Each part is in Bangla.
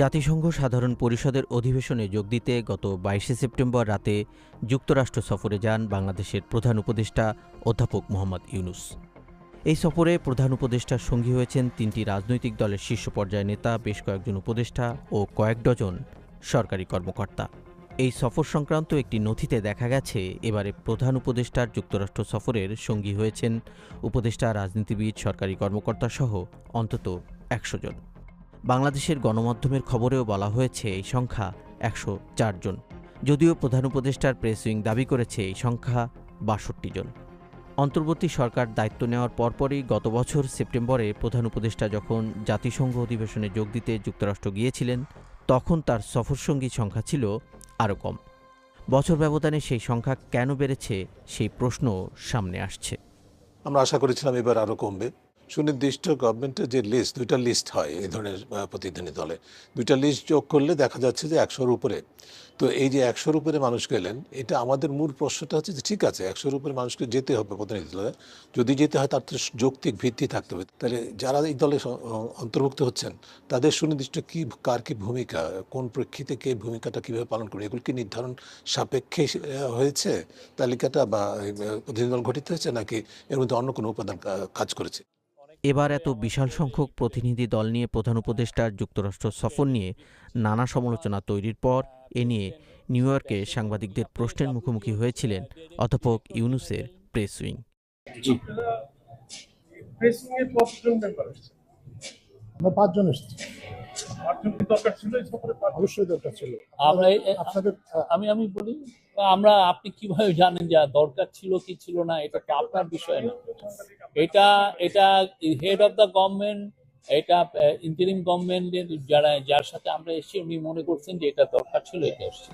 জাতিসংঘ সাধারণ পরিষদের অধিবেশনে যোগ দিতে গত বাইশে সেপ্টেম্বর রাতে যুক্তরাষ্ট্র সফরে যান বাংলাদেশের প্রধান উপদেষ্টা অধ্যাপক মোহাম্মদ ইউনুস। এই সফরে প্রধান উপদেষ্টার সঙ্গী হয়েছেন তিনটি রাজনৈতিক দলের শীর্ষ পর্যায়ের নেতা, বেশ কয়েকজন উপদেষ্টা ও কয়েক ডজন সরকারি কর্মকর্তা। এই সফর সংক্রান্ত একটি নথিতে দেখা গেছে, এবারে প্রধান উপদেষ্টার যুক্তরাষ্ট্র সফরের সঙ্গী হয়েছেন উপদেষ্টা, রাজনীতিবিদ, সরকারি কর্মকর্তা সহ অন্তত একশো জন। বাংলাদেশের গণমাধ্যমের খবরেও বলা হয়েছে, এই সংখ্যা একশো চার জন। যদিও প্রধান উপদেষ্টার প্রেস উইং দাবি করেছে, এই সংখ্যা বাষট্টি জন। অন্তর্বর্তী সরকার দায়িত্ব নেওয়ার পরপরই গত বছর সেপ্টেম্বরে প্রধান উপদেষ্টা যখন জাতিসংঘ অধিবেশনে যোগ দিতে যুক্তরাষ্ট্র গিয়েছিলেন, তখন তার সফরসঙ্গী সংখ্যা ছিল আরও কম। বছর ব্যবধানে সেই সংখ্যা কেন বেড়েছে, সেই প্রশ্ন সামনে আসছে। আমরা আশা করেছিলাম এবার আরও কমবে। সুনির্দিষ্ট গভর্নমেন্টের যে লিস্ট দুইটা লিস্ট হয় এই ধরনের প্রতিনিধি দলে। দুইটা লিস্ট যোগ করলে দেখা যাচ্ছে যে একশোর উপরে। তো এই যে একশোর উপরে মানুষ গেলেন, এটা আমাদের মূল প্রশ্নটা হচ্ছে যে ঠিক আছে, একশোর উপরে মানুষকে যেতে হবে প্রতিনিধি দলে। যদি যেতে হয় তার তো যৌক্তিক ভিত্তি থাকতে হবে। তাহলে যারা এই দলে অন্তর্ভুক্ত হচ্ছেন, তাদের সুনির্দিষ্ট কী, কার কী ভূমিকা, কোন প্রেক্ষিতে কে ভূমিকাটা কীভাবে পালন করবে, এগুলো কি নির্ধারণ সাপেক্ষে হয়েছে তালিকাটা বা প্রতিনিধি দল গঠিত হয়েছে নাকি এর মধ্যে অন্য কোনো উপাদান কাজ করেছে? এবার এত বিশাল সংখ্যক প্রতিনিধি দল নিয়ে প্রধান উপদেষ্টার যুক্তরাষ্ট্র সফর নিয়ে নানা সমালোচনা তৈরির পর এ নিয়ে নিউ ইয়র্কে সাংবাদিকদের প্রশ্নের মুখোমুখি হয়েছিলেন অধ্যাপক ইউনুসের প্রেস উইং। আমরা পাঁচজন এসেছি? অবশ্যই দরকার ছিল। আপনাদের আমি আমি বলি আমরা, আপনি কীভাবে জানেন যে দরকার ছিল কি ছিল না? এটা আপনার বিষয় না? এটা এটা হেড অফ দ্য গভর্নমেন্ট এটা ইন্টারিম গভর্নমেন্টের যারা, যার সাথে আমরা এসেছি, উনি মনে করছেন যে এটা দরকার ছিল, এটা এসেছে।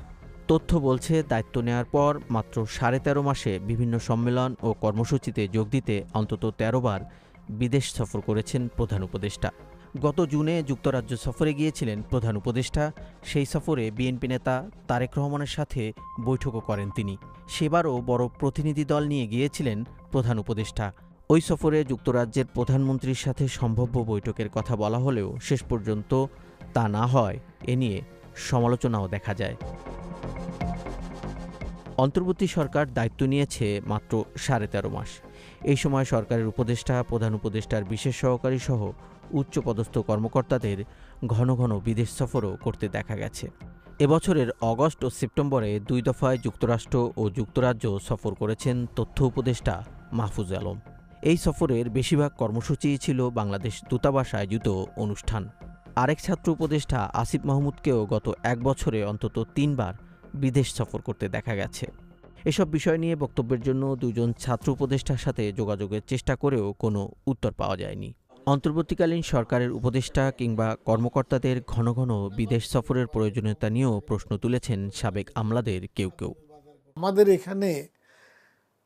তথ্য বলছে, দায়িত্ব নেওয়ার পর মাত্র সাড়ে তেরো মাসে বিভিন্ন সম্মেলন ও কর্মসূচিতে যোগ দিতে অন্তত তেরো বার বিদেশ সফর করেছেন প্রধান উপদেষ্টা। গত জুনে যুক্তরাজ্য সফরে গিয়েছিলেন প্রধান উপদেষ্টা। সেই সফরে বিএনপি নেতা তারেক রহমানের সাথে বৈঠকও করেন তিনি। সেবারও বড় প্রতিনিধি দল নিয়ে গিয়েছিলেন প্রধান উপদেষ্টা। ওই সফরে যুক্তরাজ্যের প্রধানমন্ত্রীর সাথে সম্ভাব্য বৈঠকের কথা বলা হলেও শেষ পর্যন্ত তা না হয় এ নিয়ে সমালোচনাও দেখা যায়। অন্তর্বর্তী সরকার দায়িত্ব নিয়েছে মাত্র সাড়ে তেরো মাস। এই সময় সরকারের উপদেষ্টা, প্রধান উপদেষ্টার বিশেষ সহকারী সহ উচ্চপদস্থ কর্মকর্তাদের ঘন ঘন বিদেশ সফরও করতে দেখা গেছে। এবছরের অগস্ট ও সেপ্টেম্বরে দুই দফায় যুক্তরাষ্ট্র ও যুক্তরাজ্য সফর করেছেন তথ্য উপদেষ্টা মাহফুজ আলম। এই সফরের বেশিরভাগ কর্মসূচিই ছিল বাংলাদেশ দূতাবাস আয়োজিত অনুষ্ঠান। আরেক ছাত্র উপদেষ্টা আসিফ মাহমুদকেও গত এক বছরে অন্তত তিনবার বিদেশ সফর করতে দেখা গেছে। এসব বিষয় নিয়ে বক্তব্যের জন্য দুজন ছাত্র উপদেষ্টার সাথে যোগাযোগের চেষ্টা করেও কোনো উত্তর পাওয়া যায়নি। অন্তর্বর্তীকালীন সরকারের উপদেষ্টা কিংবা কর্মকর্তাদের ঘন ঘন বিদেশ সফরের প্রয়োজনীয়তা নিয়েও প্রশ্ন তুলেছেন সাবেক আমলাদের কেউ কেউ। আমাদের এখানে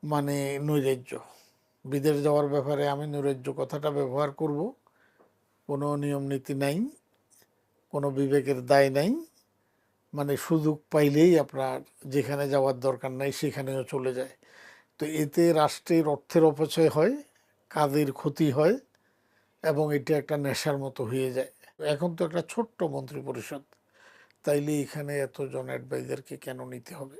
মানে নৈরাজ্য। বিদেশ যাওয়ার ব্যাপারে আমি নৈরাজ্য কথাটা ব্যবহার করব। কোনো নিয়ম নীতি নাই, কোনো বিবেকের দায় নাই। মানে সুযোগ পাইলেই আপনার যেখানে যাওয়ার দরকার নাই সেখানেও চলে যায়। তো এতে রাষ্ট্রের অর্থের অপচয় হয়, কাজের ক্ষতি হয় এবং এটা একটা নেশার মতো হয়ে যায়। এখন তো একটা ছোট্ট মন্ত্রী পরিষদ তাইলে এখানে এতজন অ্যাডভাইজারকে কেন নিতে হবে?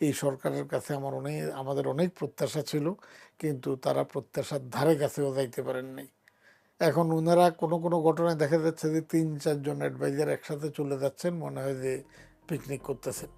এই সরকারের কাছে আমার অনেক, আমাদের অনেক প্রত্যাশা ছিল, কিন্তু তারা প্রত্যাশার ধারে কাছেও যাইতে পারেন নাই। এখন ওনারা কোনো কোনো ঘটনায় দেখা যাচ্ছে যে তিন, চারজন অ্যাডভাইজার একসাথে চলে যাচ্ছেন, মনে হয় যে পিকনিক করতেছেন।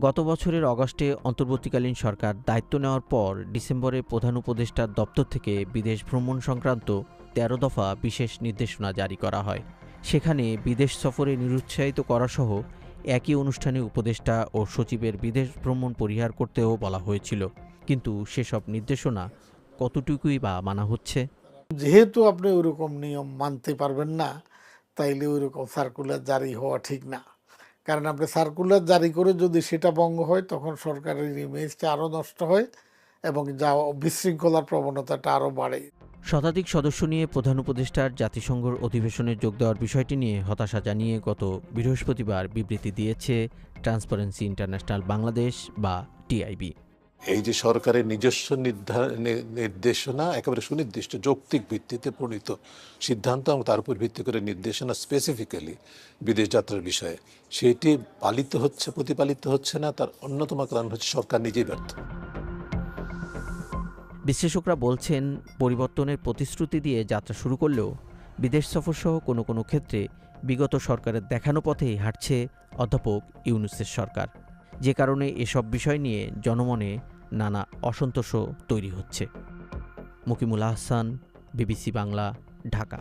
গত বছরের অগস্টে অন্তর্বর্তীকালীন সরকার দায়িত্ব নেওয়ার পর ডিসেম্বরে প্রধান উপদেষ্টার দপ্তর থেকে বিদেশ ভ্রমণ সংক্রান্ত তেরো দফা বিশেষ নির্দেশনা জারি করা হয়। সেখানে বিদেশ সফরে নিরুৎসাহিত করাসহ একই অনুষ্ঠানে উপদেষ্টা ও সচিবের বিদেশ ভ্রমণ পরিহার করতেও বলা হয়েছিল। কিন্তু সেসব নির্দেশনা কতটুকুই বা মানা হচ্ছে? যেহেতু আপনি ওইরকম নিয়ম মানতে পারবেন না, তাইলে ওইরকম সার্কুলার জারি হওয়া ঠিক না। কারণ আপনি সার্কুলার জারি করে যদি সেটা ভঙ্গ হয়, তখন সরকারের ইমেজটা আরও নষ্ট হয়। এবং যা বিশৃঙ্খলার প্রবণতাটা আরও বাড়ে। শতাধিক সদস্য নিয়ে প্রধান উপদেষ্টার জাতিসংঘর অধিবেশনে যোগ দেওয়ার বিষয়টি নিয়ে হতাশা জানিয়ে গত বৃহস্পতিবার বিবৃতি দিয়েছে ট্রান্সপারেন্সি ইন্টারন্যাশনাল বাংলাদেশ বা টিআইবি। এই যে সরকারের নিজস্ব নির্ধার- নির্দেশনা একেবারে সুনির্দিষ্ট যৌক্তিক ভিত্তিতে প্রণীত সিদ্ধান্ত এবং তার উপর ভিত্তি করে নির্দেশনা স্পেসিফিক্যালি বিদেশ যাত্রার বিষয়ে সেটি পালিত হচ্ছে প্রতিপালিত হচ্ছে না তার অন্যতম কারণ হচ্ছে সরকার নিজেই ব্যর্থ। বিশ্লেষকরা বলছেন, পরিবর্তনের প্রতিশ্রুতি দিয়ে যাত্রা শুরু করলেও বিদেশ সফরসহ কোনো কোনো ক্ষেত্রে বিগত সরকারের দেখানো পথেই হাঁটছে অধ্যাপক ইউনুসের সরকার। যে কারণে এসব বিষয় নিয়ে জনমনে নানা অসন্তোষও তৈরি হচ্ছে। মুকিমুল আহসান, বিবিসি বাংলা, ঢাকা।